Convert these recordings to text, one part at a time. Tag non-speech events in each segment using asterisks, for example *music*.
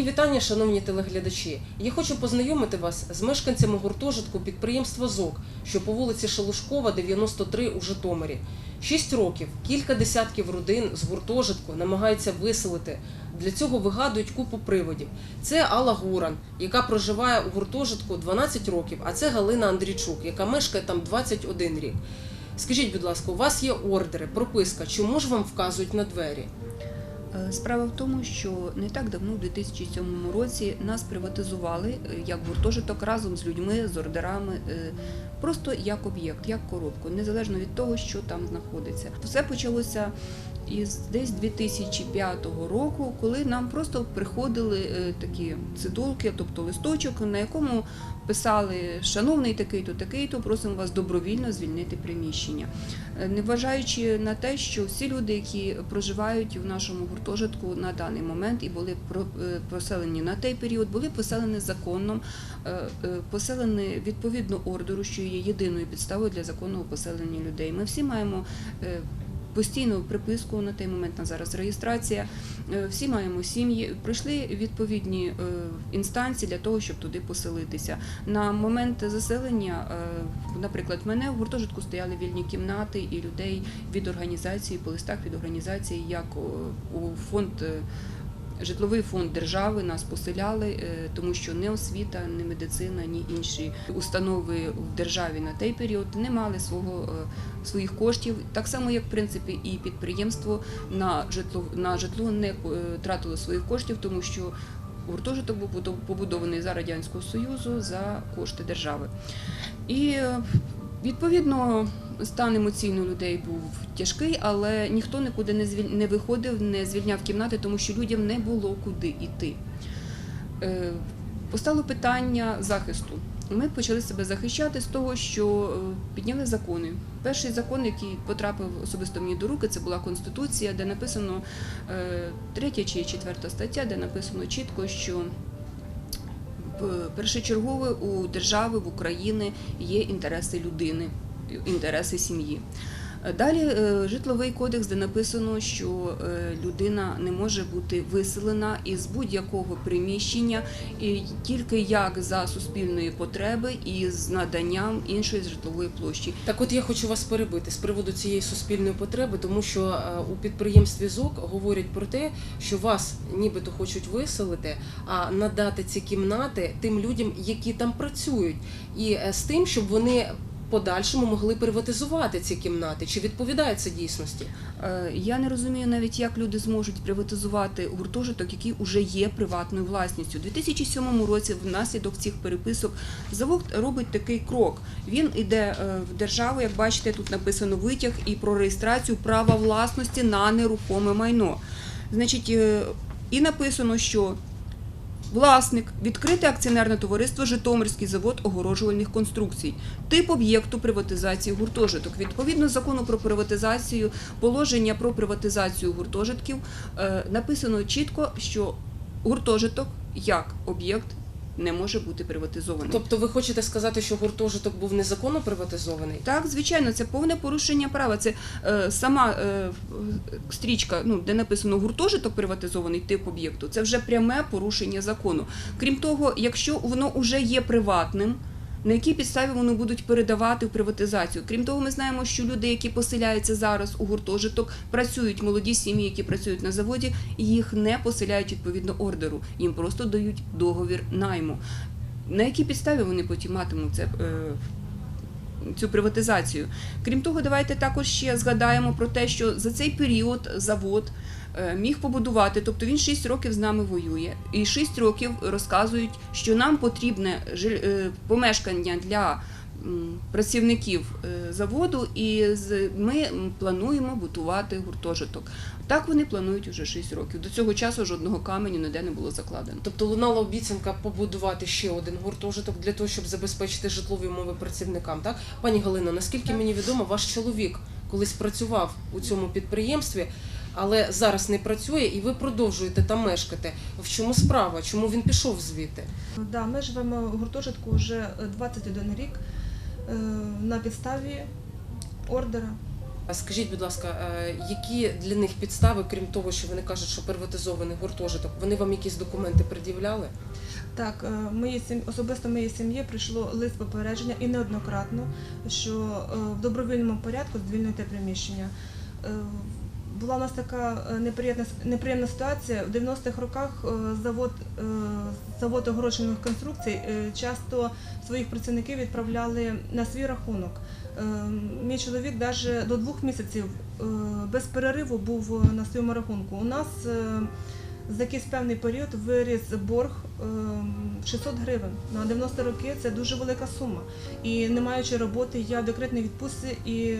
Мої вітання, шановні телеглядачі. Я хочу познайомити вас з мешканцями гуртожитку підприємства ЗОК, що по вулиці Шелушкова, 93 у Житомирі. Шість років кілька десятків родин з гуртожитку намагаються виселити. Для цього вигадують купу приводів. Це Алла Гуран, яка проживає у гуртожитку 12 років, а це Галина Андрійчук, яка мешкає там 21 рік. Скажіть, будь ласка, у вас є ордери, прописка. Чому ж вам вказують на двері? Е, Справа в тому, що не так давно, у 2007 році, нас приватизували е, як гуртожиток разом з людьми, з ордерами, е, просто як об'єкт, як коробку, незалежно від того, що там знаходиться. Все почалося із десь 2005 року, коли нам просто приходили такі цидулки, тобто листочок, на якому писали Шановний такий-то, такий-то, просимо вас добровільно звільнити приміщення. Е, Неважаючи на те, що всі люди, які проживають в нашому гуртожитку на даний момент і були е, поселені на той період, були поселені законом, е, поселені відповідно ордеру, що є єдиною підставою для законного поселення людей. Ми всі маємо постійну приписку на той момент на зараз реєстрація. Е, Всі маємо сім'ї, пройшли відповідні е, інстанції для того, щоб туди поселитися. На момент заселення, е, наприклад, в мене в гуртожитку стояли вільні кімнати і людей від організації, по листах від організації, як у фонд. Житловий фонд держави нас поселяли, е, тому що не освіта, не медицина, ні інші установи в державі на той період не мали свого е, своїх коштів. Так само, як в принципі і підприємство на житло на житло не е, тратило своїх коштів, тому що гуртожиток був побудов- побудований за радянського союзу за кошти держави. І відповідно стан емоційно людей був тяжкий, але ніхто нікуди не не виходив, не звільняв кімнати, тому що людям не було куди йти. Е, Постало питання захисту. Ми почали себе захищати з того, що е, підняли закони. Перший закон, який потрапив особисто мені до руки, це була конституція, де написано е, третя чи четверта стаття, де написано чітко, що першочергове у держави в Україні є інтереси людини, інтереси сім'ї. Далі е, житловий кодекс, де написано, що е, людина не може бути виселена із будь-якого приміщення тільки як за суспільної потреби і з наданням іншої житлової площі. Так от я хочу вас перебити з приводу цієї суспільної потреби, тому що е, у підприємстві ЗОК говорять про те, що вас нібито хочуть виселити, а надати ці кімнати тим людям, які там працюють, і з тим, щоб вони подальшому могли приватизувати ці кімнати. Чи відповідає це дійсності? Е, Я не розумію навіть, як люди зможуть приватизувати гуртожиток, який вже є приватною власністю. У 2007 році, внаслідок цих переписок, завод робить такий крок. Він іде е, в державу, як бачите, тут написано витяг і про реєстрацію права власності на нерухоме майно. Значить, е, і написано, що Власник відкрите акціонерне товариство Житомирський завод огорожувальних конструкцій. Тип об'єкту приватизації гуртожиток. Відповідно закону про приватизацію, положення про приватизацію гуртожитків е, написано чітко, що гуртожиток як об'єкт не може бути приватизований. Тобто, ви хочете сказати, що гуртожиток був незаконно приватизований? Так, звичайно, це повне порушення права. Це е, сама е, стрічка, ну де написано гуртожиток приватизований тип об'єкту. Це вже пряме порушення закону. Крім того, якщо воно вже є приватним. На якій підставі вони будуть передавати в приватизацію? Крім того, ми знаємо, що люди, які поселяються зараз у гуртожиток, працюють молоді сім'ї, які працюють на заводі, їх не поселяють відповідно ордеру. Їм просто дають договір найму. На якій підставі вони потім матимуть це? е, цю приватизацію. Крім того, давайте також ще згадаємо про те, що за цей період завод міг побудувати, тобто він 6 років з нами воює, і 6 років розказують, що нам потрібне е, помешкання для працівників е, заводу, і ми плануємо будувати гуртожиток. Так вони планують уже 6 років. До цього часу жодного каменю ніде не було закладено. Тобто лунала обіцянка побудувати ще один гуртожиток для того, щоб забезпечити житлові умови працівникам. Так, пані Галино, наскільки Так. мені відомо, ваш чоловік колись працював у цьому підприємстві, але зараз не працює, і ви продовжуєте там мешкати. В чому справа? Чому він пішов звідти? Да, ми живемо в гуртожитку вже 21 рік е, на підставі ордера А скажіть, будь ласка, е, які для них підстави, крім того, що вони кажуть, що приватизований гуртожиток, вони вам якісь документи пред'являли? Так, е, моїй особисто моїй сім'ї прийшло лист попередження і неоднократно, що е, в добровільному порядку звільнити приміщення. Була у нас така е, неприємна, неприємна ситуація. В 90-х роках е, завод, е, завод огороджених конструкцій часто своїх працівників відправляли на свій рахунок. Мій чоловік навіть до двох місяців без перериву був на своєму рахунку. У нас за якийсь певний період виріс борг ем, 600 гривень. На 90 роки це дуже велика сума. І не маючи роботи, я в декретній відпустці і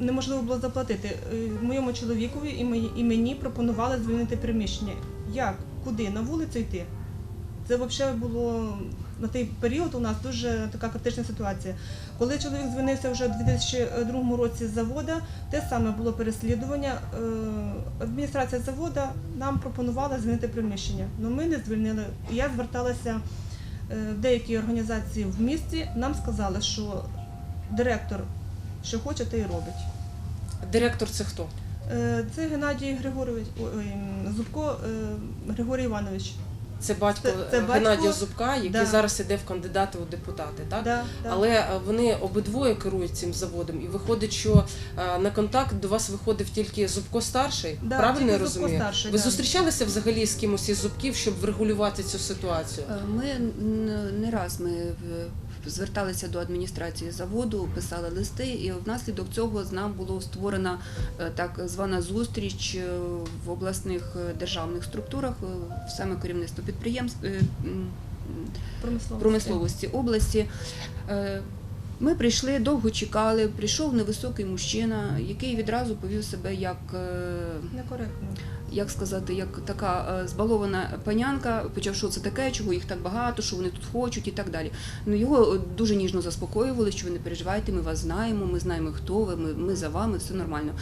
неможливо було заплатити. Е, Моєму чоловікові і мені, пропонували звільнити приміщення. Як? Куди? На вулицю йти? Це взагалі було на той період у нас дуже така критична ситуація. Коли чоловік звільнився вже у 2002 році з завода, те саме було переслідування. Е, Адміністрація завода нам пропонувала звільнити приміщення, але ми не звільнили. Я зверталася е, в деякі організації в місті. Нам сказали, що директор, що хоче, те й робить. Директор це хто? Е, Це Геннадій Григорович ой, Зубко е, Григорій Іванович. Це батько, Це- це е, батько, Геннадія Зубка, який да. зараз іде в кандидати у депутати, так? Да, да. Але вони обидвоє керують цим заводом, і виходить, що на контакт до вас виходив тільки Зубко старший. Да, Правильно я розумію? старший, Ви да. зустрічалися взагалі з кимось із зубків, щоб врегулювати цю ситуацію? Ми не раз ми в- зверталися до адміністрації заводу, писали листи, і внаслідок цього з нам було створена е, так звана зустріч е, в обласних е, державних структурах, саме керівництво підприємств Промисловості. промисловості області. Ми прийшли, довго чекали. Прийшов невисокий мужчина, який відразу повів себе як Некоректно. Як сказати, як така е, збалована панянка, почав, що це таке, чого їх так багато, що вони тут хочуть і так далі. Ну його е, дуже ніжно заспокоювали, що ви не переживайте, ми вас знаємо, ми знаємо, хто ви, ми, ми за вами, все нормально.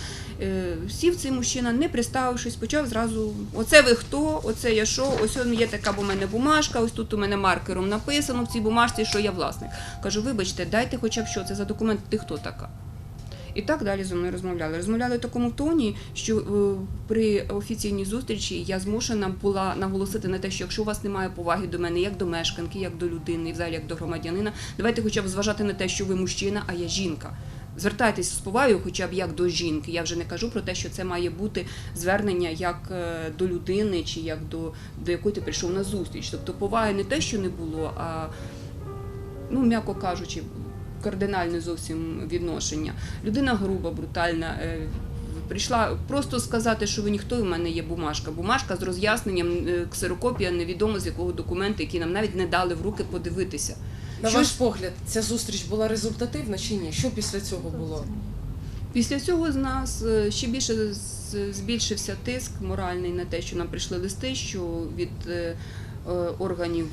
Е, сів цей мужчина, не представившись, почав зразу: оце ви хто, оце я що, ось є така в мене бумажка, ось тут у мене маркером написано в цій бумажці, що я власник. Кажу, вибачте, дайте хоча б що це за документ, ти хто така? І так далі зі мною розмовляли. Розмовляли в такому тоні, що е, при офіційній зустрічі я змушена була наголосити на те, що якщо у вас немає поваги до мене, як до мешканки, як до людини, взагалі як до громадянина, давайте хоча б зважати на те, що ви мужчина, а я жінка. Звертайтесь з повагою, хоча б як до жінки. Я вже не кажу про те, що це має бути звернення як е, до людини чи як до, до якої ти прийшов на зустріч. Тобто поваги не те, що не було, а ну, м'яко кажучи, кардинальне зовсім відношення. Людина груба, брутальна. е, Прийшла просто сказати, що ви ніхто, і в мене є бумажка. Бумажка з роз'ясненням, е, ксерокопія невідомо з якого документу, який нам навіть не дали в руки подивитися. На Що ваш ж- погляд, ця зустріч була результативна чи ні? Що після цього було? Після цього з нас е, ще більше збільшився тиск моральний на те, що нам прийшли листи, що від органів,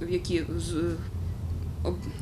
в які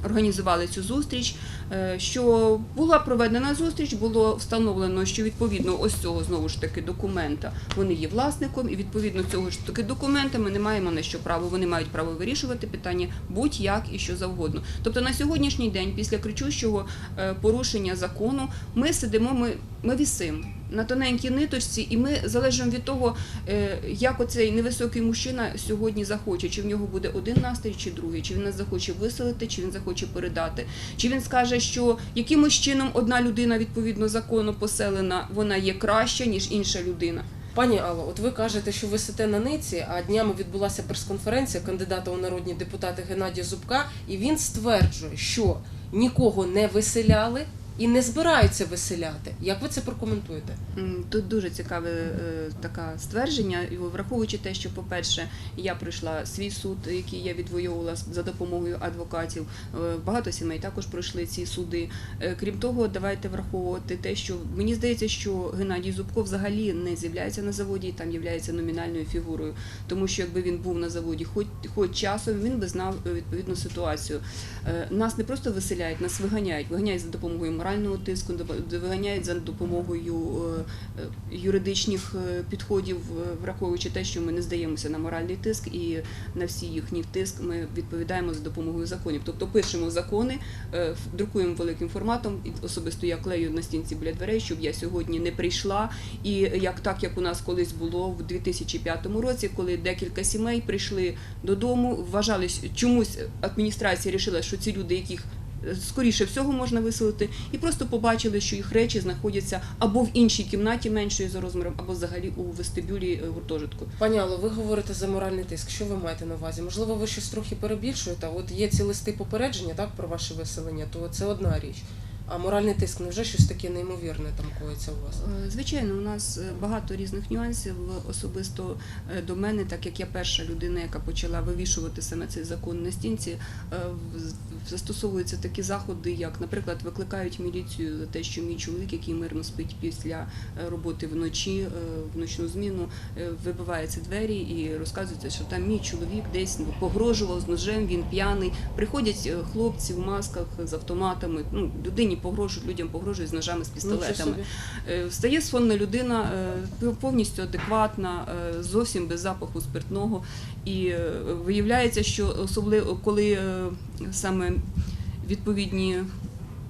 організували цю зустріч, е, що була проведена зустріч, було встановлено, що відповідно ось цього знову ж таки документа вони є власником, і відповідно цього ж таки документа ми не маємо на що право. Вони мають право вирішувати питання будь-як і що завгодно. Тобто на сьогоднішній день, після кричущого е, порушення закону, ми сидимо, ми, ми вісимо на тоненькій ниточці, і ми залежимо від того, е, як оцей невисокий мужчина сьогодні захоче, чи в нього буде один настрій, чи другий, чи він нас захоче виселити, чи він захоче передати, чи він скаже, що якимось чином одна людина відповідно закону поселена, вона є краща ніж інша людина. Пані Алло, от ви кажете, що ви сите на ниці, а днями відбулася прес-конференція кандидата у народні депутати Геннадія Зубка, і він стверджує, що нікого не виселяли і не збираються виселяти. Як ви це прокоментуєте? Тут дуже цікаве е, таке ствердження, враховуючи те, що, по-перше, я пройшла свій суд, який я відвоювала за допомогою адвокатів. Е, Багато сімей також пройшли ці суди. Е, Крім того, давайте враховувати те, що мені здається, що Геннадій Зубко взагалі не з'являється на заводі і там є номінальною фігурою. Тому що якби він був на заводі, хоч хоч часом, він би знав відповідну ситуацію. Нас не просто виселяють, нас виганяють, виганяють за допомогою морального тиску, виганяють за допомогою е, е, юридичних е, підходів, враховуючи те, що ми не здаємося на моральний тиск і на всі їхній тиск ми відповідаємо за допомогою законів. Тобто пишемо закони, друкуємо великим форматом. Особисто я клею на стінці біля дверей, щоб я сьогодні не прийшла. І як так, як у нас колись було в 2005 році, коли декілька сімей прийшли додому, вважали, що чомусь адміністрація вирішила, що ці люди, яких скоріше всього можна виселити, і просто побачили, що їх речі знаходяться або в іншій кімнаті меншої за розміром, або взагалі у вестибюлі е, гуртожитку. Пані Алло, ви говорите за моральний тиск. Що ви маєте на увазі? Можливо, ви щось трохи перебільшуєте. От є ці листи попередження, так, про ваше виселення, то це одна річ. А моральний тиск невже щось таке неймовірне там коїться у вас? Е, Звичайно, у нас е, багато різних нюансів особисто до мене, так як я перша людина, яка почала вивішувати саме цей закон на стінці, застосовуються такі заходи, як, наприклад, викликають міліцію за те, що мій чоловік, який мирно спить після е, роботи вночі, е, в ночну зміну, е, вибиваються двері і розказується, що там мій чоловік десь ну, погрожував з ножем, він п'яний. Приходять хлопці в масках з автоматами. Ну, людині погрожують, людям погрожують з ножами, з пістолетами. Встає сонна людина, повністю адекватна, зовсім без запаху спиртного. І виявляється, що особливо коли саме відповідні.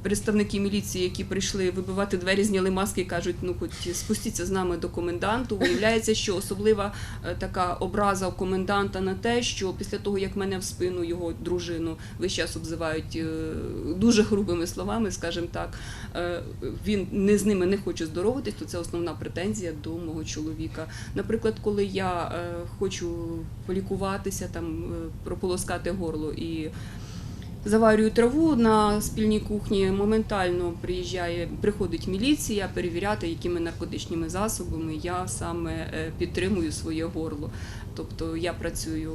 Представники міліції, які прийшли вибивати двері, зняли маски і кажуть, ну хоч спустіться з нами до коменданту. Виявляється, що особлива е, така образа у коменданта на те, що після того, як мене в спину його дружину весь час обзивають е, дуже грубими словами, скажімо так, е, він не з ними не хоче здоровитись, то це основна претензія до мого чоловіка. Наприклад, коли я хочу полікуватися, там прополоскати горло і заварюю траву на спільній кухні, моментально приїжджає, приходить міліція перевіряти, якими наркотичними засобами я саме е, підтримую своє горло. Тобто я працюю.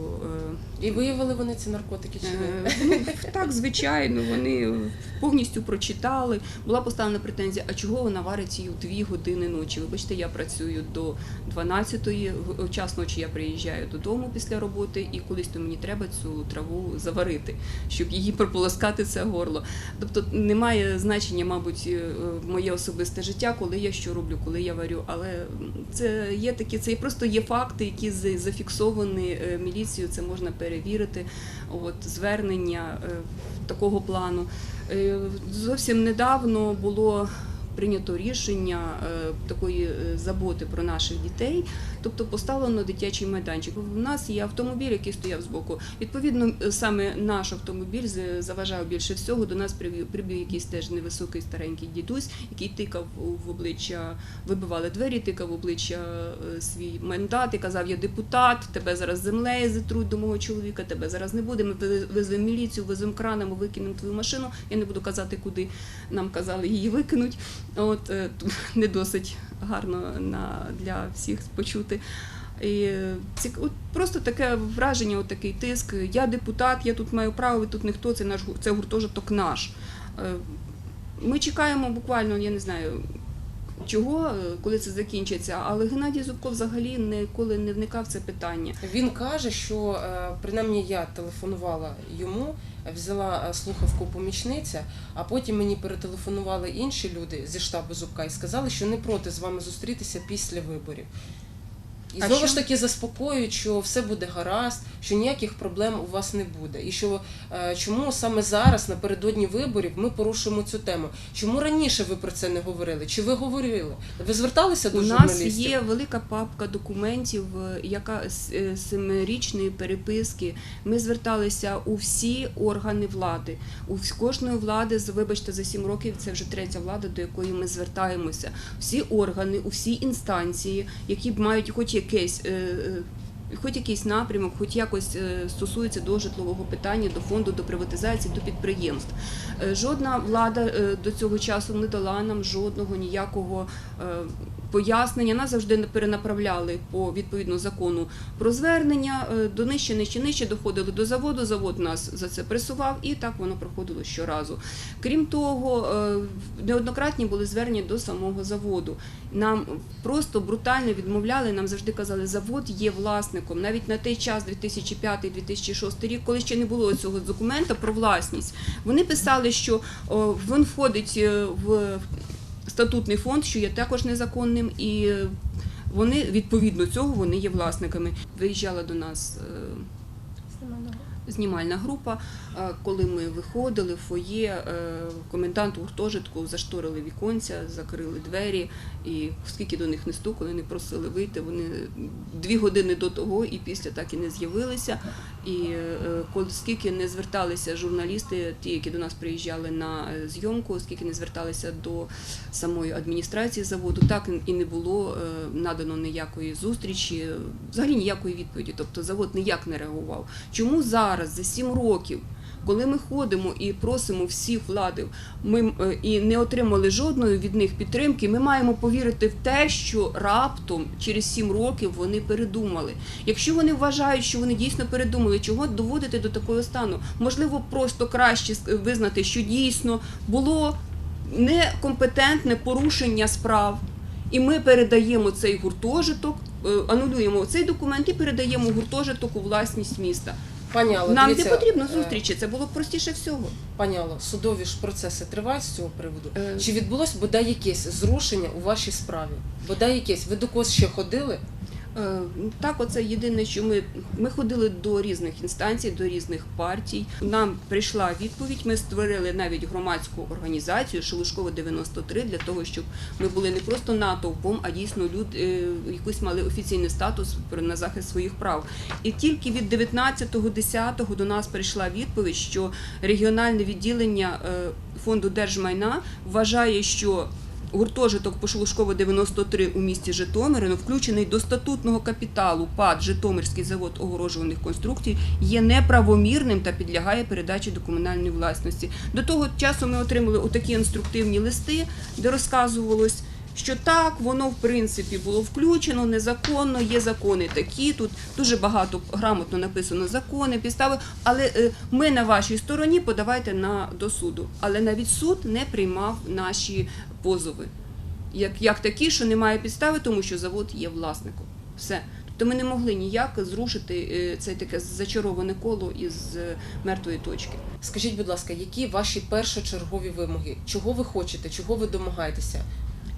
е, І виявили вони ці наркотики чи ні? Е, Ну, так, звичайно, вони повністю прочитали. Була поставлена претензія, а чого вона варить її у дві години ночі? Вибачте, я працюю до 12-ї, час ночі я приїжджаю додому після роботи, і колись то мені треба цю траву заварити, щоб її прополоскати це горло. Тобто немає значення, мабуть, е, моє особисте життя, коли я що роблю, коли я варю. Але це є такі, це просто є факти, які з- зафіксовані е, міліцією, це можна перевірити. От звернення е, такого плану. Е, Зовсім недавно було прийнято рішення е, такої е, заботи про наших дітей, тобто поставлено дитячий майданчик. У нас є автомобіль, який стояв збоку. Відповідно, е, саме наш автомобіль заважав більше всього. До нас прибіг, якийсь теж невисокий старенький дідусь, який тикав в обличчя, вибивали двері, тикав в обличчя свій мандат і казав: Я депутат, тебе зараз землею затруть до мого чоловіка, тебе зараз не буде. Ми ве- веземо міліцію, веземо краном, викинемо твою машину. Я не буду казати, куди нам казали її викинуть. От е, *laughs* не досить гарно на для всіх почути. І ці- от просто таке враження, от такий тиск. Я депутат, я тут маю право, ви тут ніхто, це наш це гуртожиток наш. Е, Ми чекаємо буквально, я не знаю. Чого, е, коли це закінчиться, але Геннадій Зубко взагалі ніколи не вникав в це питання. Він каже, що принаймні я телефонувала йому, взяла е, слухавку помічниця, а потім мені перетелефонували інші люди зі штабу Зубка і сказали, що не проти з вами зустрітися після виборів. І А знову що? ж таки заспокоюють, що все буде гаразд, що ніяких проблем у вас не буде. І що е, чому саме зараз, напередодні виборів, ми порушуємо цю тему? Чому раніше ви про це не говорили? Чи ви говорили? Ви зверталися до У нас є велика папка документів, е, яка з е, семирічної переписки. Ми зверталися у всі органи влади. У кожної влади, вибачте, за сім років це вже третя влада, до якої ми звертаємося. Всі органи, у всі інстанції, які б мають хоч якесь. е, е, Хоч якийсь напрямок, хоч якось е, стосується до житлового питання, до фонду, до приватизації, до підприємств. Жодна влада до цього часу не дала нам жодного ніякого пояснення. Нас завжди перенаправляли по відповідно закону про звернення. е, До нижче, нижче, нижче доходили до заводу. Завод нас за це пресував, і так воно проходило щоразу. Крім того, е, неоднократні були звернення до самого заводу. Нам просто брутально відмовляли. Нам завжди казали, завод є власником. Навіть на той час, 2005-2006 рік, коли ще не було цього документа про власність, вони писали, що він входить е, в статутний фонд, що є також незаконним, і е, вони відповідно цього вони є власниками. Виїжджала до нас. Знімальна група. Е, Коли ми виходили в фоє, е, комендант гуртожитку зашторили віконця, закрили двері, і скільки до них не стукали, не просили вийти. Вони дві години до того і після так і не з'явилися. І е, скільки не зверталися журналісти, ті, які до нас приїжджали на зйомку, скільки не зверталися до самої адміністрації заводу, так і не було надано ніякої зустрічі, взагалі ніякої відповіді. Тобто завод ніяк не реагував. Чому зараз, за сім років, коли ми ходимо і просимо всіх влади, ми е, і не отримали жодної від них підтримки, ми маємо повірити в те, що раптом через сім років вони передумали. Якщо вони вважають, що вони дійсно передумали, чого доводити до такого стану? Можливо, просто краще визнати, що дійсно було некомпетентне порушення справ. І ми передаємо цей гуртожиток, е, анулюємо цей документ і передаємо гуртожиток у власність міста. Пані Алло, Нам дивіться, не потрібно е, зустрічі, це було б простіше всього. Пані судові ж процеси тривають з цього приводу. Е, Чи відбулось бодай якесь зрушення у вашій справі? Бодай якесь. Ви до когось ще ходили? Е, Так, оце єдине, що ми, ми ходили до різних інстанцій, до різних партій. Нам прийшла відповідь. Ми створили навіть громадську організацію Шелушкова 93 для того, щоб ми були не просто натовпом, а дійсно люд е, якийсь мали офіційний статус на захист своїх прав. І тільки від 19.10 до нас прийшла відповідь, що регіональне відділення е, фонду держмайна вважає, що Гуртожиток Пошелушкова 93 у місті Житомири, ну, включений до статутного капіталу ПАД Житомирський завод огорожуваних конструкцій, є неправомірним та підлягає передачі до комунальної власності. До того часу ми отримали отакі інструктивні листи, де розказувалось, що так, воно в принципі було включено незаконно, є закони такі. Тут дуже багато грамотно написано закони, підстави. Але е, ми на вашій стороні подавайте на до суду. Але навіть суд не приймав наші позови. Як, як такі, що немає підстави, тому що завод є власником. Все. Тобто ми не могли ніяк зрушити е, це таке зачароване коло із е, мертвої точки. Скажіть, будь ласка, які ваші першочергові вимоги? Чого ви хочете? Чого ви домагаєтеся?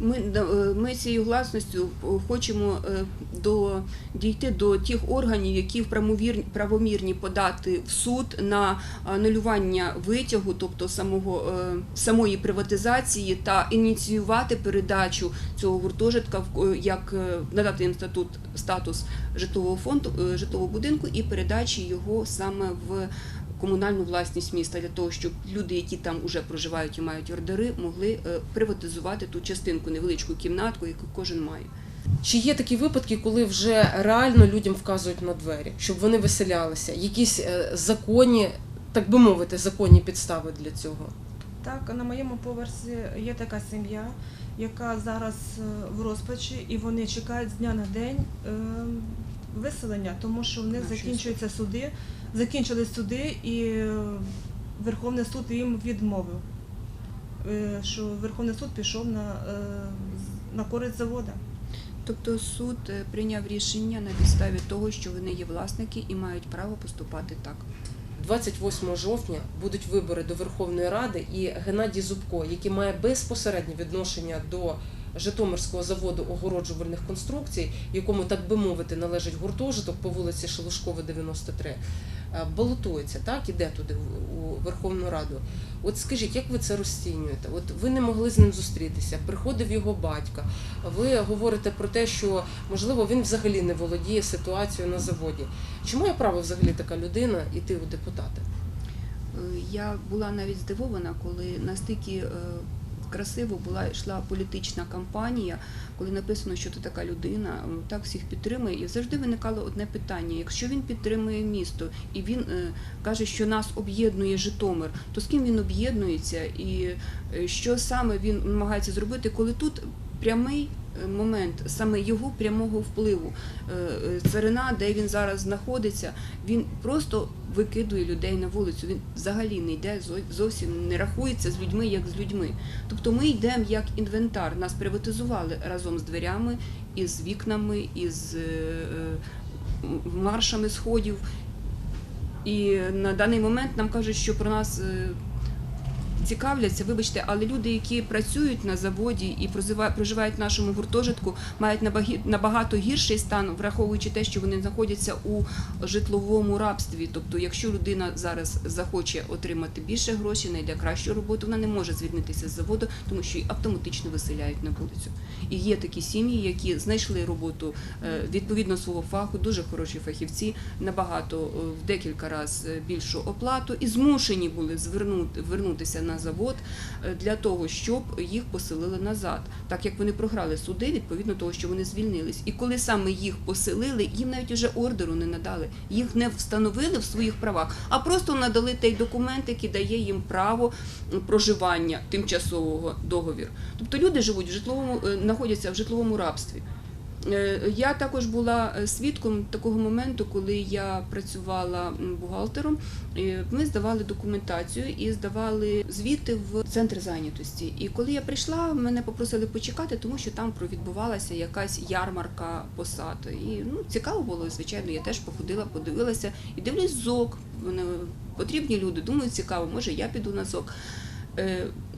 Ми, е, ми цією власністю е, хочемо е, до, дійти до тих органів, які правомірні подати в суд на анулювання витягу, тобто самого, самої приватизації, та ініціювати передачу цього гуртожитка, як надати їм статут, статус житлового фонду, житлового будинку і передачі його саме в комунальну власність міста для того, щоб люди, які там вже проживають і мають ордери, могли е, приватизувати ту частинку, невеличку кімнатку, яку кожен має. Чи є такі випадки, коли вже реально людям вказують на двері, щоб вони виселялися? Якісь е, законні, так би мовити, законні підстави для цього? Так, на моєму поверсі є така сім'я, яка зараз е, в розпачі, і вони чекають з дня на день е, виселення, тому що в них закінчуються суди, закінчились суди, і е, Верховний суд їм відмовив, е, що Верховний суд пішов на, е, на користь завода. Тобто суд прийняв рішення на підставі того, що вони є власники і мають право поступати так. 28 жовтня будуть вибори до Верховної Ради, і Геннадій Зубко, який має безпосереднє відношення до Житомирського заводу огороджувальних конструкцій, якому, так би мовити, належить гуртожиток по вулиці Шелушкова, 93, е, балотується, так, іде туди у Верховну Раду. От скажіть, як ви це розцінюєте? От ви не могли з ним зустрітися, приходив його батько. Ви говорите про те, що можливо він взагалі не володіє ситуацією на заводі. Чи має право взагалі така людина йти у депутати? Е, Я була навіть здивована, коли настільки е, красиво була йшла політична кампанія, коли написано, що ти така людина, так всіх підтримує. І завжди виникало одне питання: якщо він підтримує місто і він е, каже, що нас об'єднує Житомир, то з ким він об'єднується, і е, що саме він намагається зробити, коли тут прямий момент саме його прямого впливу. Е, е, Царина, де він зараз знаходиться, він просто викидує людей на вулицю. Він взагалі не йде зовсім не рахується з людьми як з людьми. Тобто ми йдемо як інвентар. Нас приватизували разом з дверями, із вікнами, із е, е, маршами сходів. І на даний момент нам кажуть, що про нас е, цікавляться, вибачте, але люди, які працюють на заводі і проживають в нашому гуртожитку, мають набагато гірший стан, враховуючи те, що вони знаходяться у житловому рабстві. Тобто, якщо людина зараз захоче отримати більше грошей, знайде кращу роботу, вона не може звільнитися з заводу, тому що її автоматично виселяють на вулицю. І є такі сім'ї, які знайшли роботу е, відповідно свого фаху, дуже хороші фахівці, набагато е, в декілька разів більшу оплату і змушені були звернути вернутися на завод е, для того, щоб їх поселили назад, так як вони програли суди відповідно того, що вони звільнились. І коли саме їх поселили, їм навіть уже ордеру не надали, їх не встановили в своїх правах, а просто надали той документ, який дає їм право проживання тимчасового договір. Тобто люди живуть в житловому, е, знаходяться в житловому рабстві. Е, Я також була е, свідком такого моменту, коли я працювала бухгалтером. Е, Ми здавали документацію і здавали звіти в центр зайнятості. І коли я прийшла, мене попросили почекати, тому що там відбувалася якась ярмарка посад. І ну цікаво було, звичайно. Я теж походила, подивилася і дивлюсь зок. Потрібні люди. Думаю, цікаво, може я піду на зок.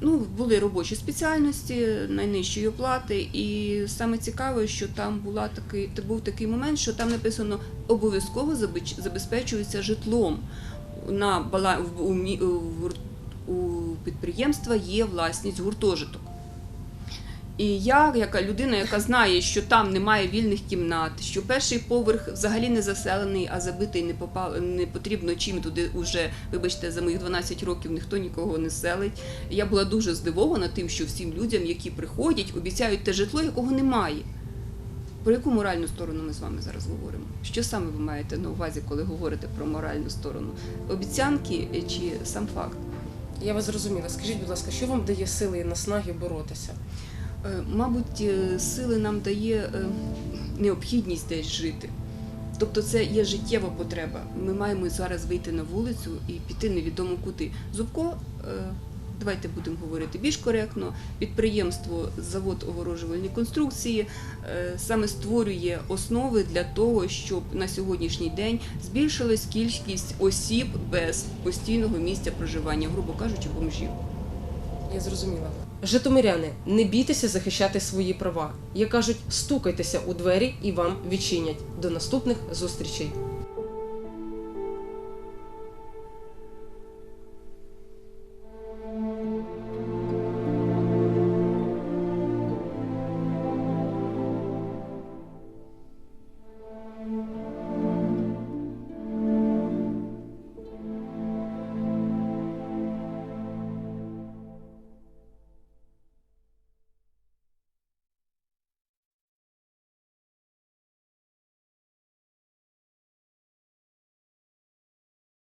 Ну, були робочі спеціальності найнижчої оплати, і саме цікаве, що там була такий, та був такий момент, що там написано обов'язково забезпечується житлом. На бала в- у підприємства є власність гуртожиток. І я, яка людина, яка знає, що там немає вільних кімнат, що перший поверх взагалі не заселений, а забитий не попав, не потрібно чим туди уже, вибачте, за моїх 12 років ніхто нікого не селить. Я була дуже здивована тим, що всім людям, які приходять, обіцяють те житло, якого немає. Про яку моральну сторону ми з вами зараз говоримо? Що саме ви маєте на увазі, коли говорите про моральну сторону? Обіцянки чи сам факт? Я вас зрозуміла. Скажіть, будь ласка, що вам дає сили і наснаги боротися? Е, Мабуть, е, сили нам дає е, необхідність десь жити. Тобто це є життєва потреба. Ми маємо зараз вийти на вулицю і піти невідомо куди. Зубко, давайте будемо говорити більш коректно, підприємство завод огорожувальні конструкції саме створює основи для того, щоб на сьогоднішній день збільшилась кількість осіб без постійного місця проживання, грубо кажучи, бомжів. Я зрозуміла. Житомиряни, не бійтеся захищати свої права. Як кажуть, стукайтеся у двері і вам відчинять. До наступних зустрічей.